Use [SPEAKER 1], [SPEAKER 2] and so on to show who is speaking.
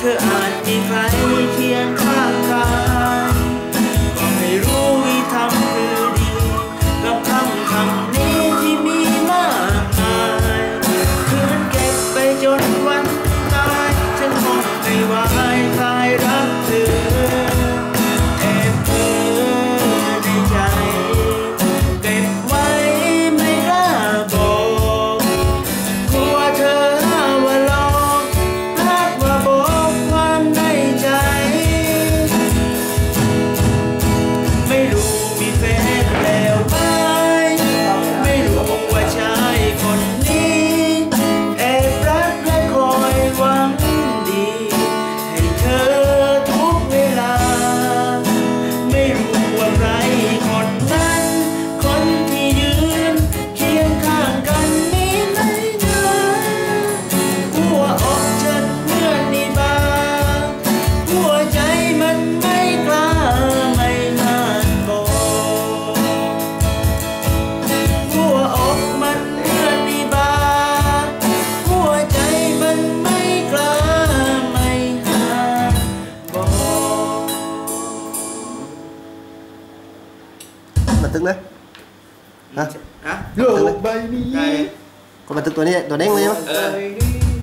[SPEAKER 1] to I บันทึกนะฮะ
[SPEAKER 2] ฮะ
[SPEAKER 3] โลกใบนี้
[SPEAKER 2] ได้เลย
[SPEAKER 1] กดบันทึกตัวนี้ตัวเด้งเลยใช่ไหม
[SPEAKER 2] เออ
[SPEAKER 3] ใบนี้